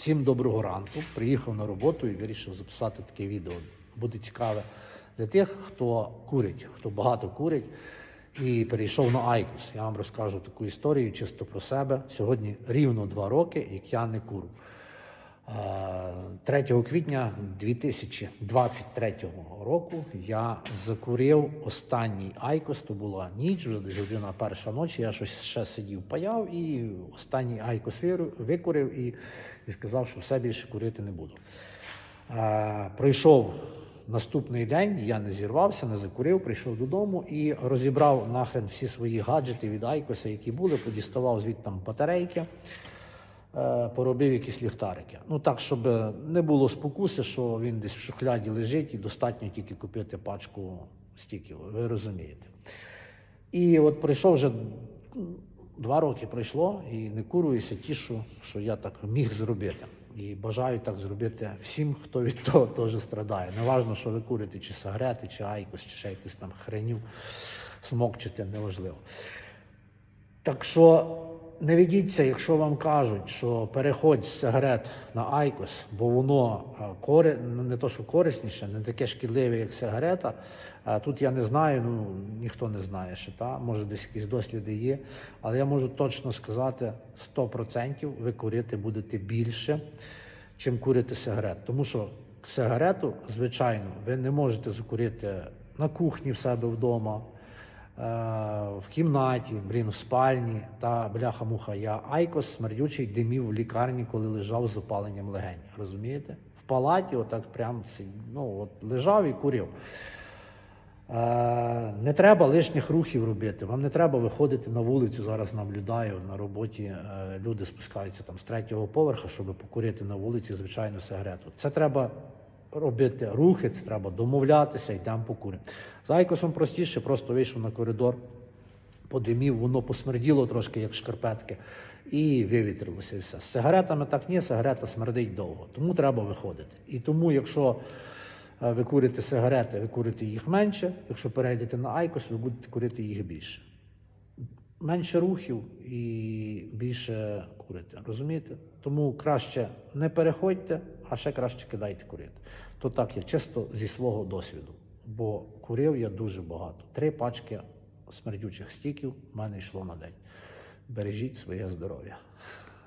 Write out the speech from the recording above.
Всім доброго ранку. Приїхав на роботу і вирішив записати таке відео. Буде цікаве для тих, хто курить, хто багато курить і перейшов на Айкос. Я вам розкажу таку історію чисто про себе. Сьогодні рівно два роки, як я не курю. Е, 3 квітня 2023 року я закурив останній Айкос. То була ніч, вже година перша ночі. Я щось ще сидів, паяв і останній Айкос викурив і, і сказав, що все більше курити не буду. Е, Пройшов наступний день, я не зірвався, не закурив, прийшов додому і розібрав нахрен всі свої гаджети від Айкоса, які були, подіставав звідти там батарейки е, поробив якісь ліхтарики. Ну так, щоб не було спокуси, що він десь в шухляді лежить і достатньо тільки купити пачку стіків. Ви розумієте. І от пройшов вже два роки пройшло, і не куруюся, тішу, що я так міг зробити. І бажаю так зробити всім, хто від того теж страдає. Неважно, що ви курите, чи сигарети, чи айкос, чи ще якусь там хреню смокчите, неважливо. Так що не ведіться, якщо вам кажуть, що переходь з сигарет на Айкос, бо воно е, кори... не то, що корисніше, не таке шкідливе, як сигарета. Е, Тут я не знаю, ну ніхто не знає ще, та? може десь якісь досліди є. Але я можу точно сказати, 100% ви курити будете більше, чим курити сигарет. Тому що сигарету, звичайно, ви не можете закурити на кухні в себе вдома в кімнаті, блін, в спальні та бляха-муха. Я айкос смердючий димів в лікарні, коли лежав з запаленням легень. Розумієте? В палаті, отак прям ну, от лежав і курив. Е, Не треба лишніх рухів робити. Вам не треба виходити на вулицю. Зараз наблюдаю на роботі. е, Люди спускаються там з третього поверха, щоб покурити на вулиці звичайну сигарету. Це треба робити рухи, це треба домовлятися, йдемо покуримо. З айкосом простіше, просто вийшов на коридор, подимів, воно посмерділо трошки, як шкарпетки, і вивітрилося все. З сигаретами так ні, сигарета смердить довго, тому треба виходити. І тому, якщо е, ви курите сигарети, ви курите їх менше, якщо перейдете на айкос, ви будете курити їх більше. Менше рухів і більше курити. Розумієте? Тому краще не переходьте, а ще краще кидайте курити. То так я чисто зі свого досвіду. Бо курив я дуже багато. Три пачки смердючих стіків в мене йшло на день. Бережіть своє здоров'я.